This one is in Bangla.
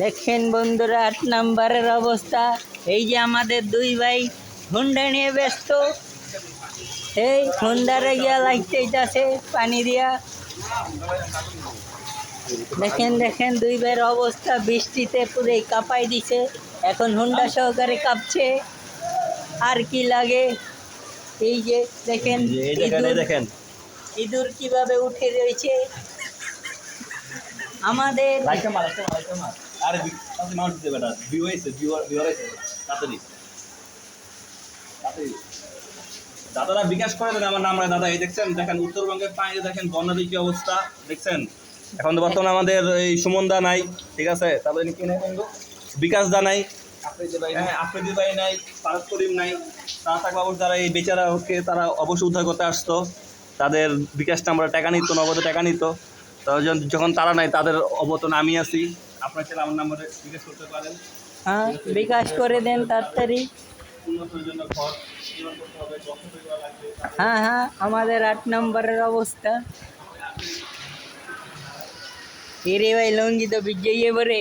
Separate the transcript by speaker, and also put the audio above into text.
Speaker 1: দেখেন বন্ধুরা আট নাম্বারের অবস্থা। এই যে আমাদের দুই ভাই হুন্ডা নিয়ে ব্যস্ত। এই হুন্ডারে গিয়া লাগতেইতাছে পানি দিয়া। দেখেন দেখেন দুই ভাইয়ের অবস্থা। বৃষ্টিতে পুরো কাঁপাই দিছে। এখন হুন্ডা সহকারে কাঁপছে। আর কি লাগে? এই যে দেখেন
Speaker 2: দেখেন
Speaker 1: ইঁদুর। কীভাবে উঠে রয়েছে? আমাদের
Speaker 2: আরে তাতে মাউন্ট দিতে বেটা ভিউ হয়েছে ভিউ ভিউ হয়েছে। তাড়াতাড়ি। তাড়াতাড়ি। দাদারা বিকাশ করে দেন আমার নাম দাদা, এই দেখছেন? দেখেন, উত্তরবঙ্গের পানিতে দেখেন বন্যাদের কি অবস্থা। দেখছেন? এখন তো বর্তমানে আমাদের এই সুমন দা নাই, ঠিক আছে? তারপরে কি নাই বন্ধু বিকাশ দা নাই, আফ্রিদি ভাই নাই ফারাজ করিম নাই। তারা যারা এই বেচারা ওকে তারা অবশ্যই উদ্ধার করতে আসতো। তাদের বিকাশটা আমরা টাকা নিত, নগদ টাকা নিত। যখন তারা নাই, তাদের অবতন আমি আছি। আপনার চাইলে আমার নম্বরে জিজ্ঞেস করতে পারেন।
Speaker 1: হ্যাঁ বিকাশ করে দেন তাড়াতাড়ি। হ্যাঁ হ্যাঁ আমাদের আট নম্বরের অবস্থা। এরে ভাই লঙ্গি তো বিজয়ী এবারে।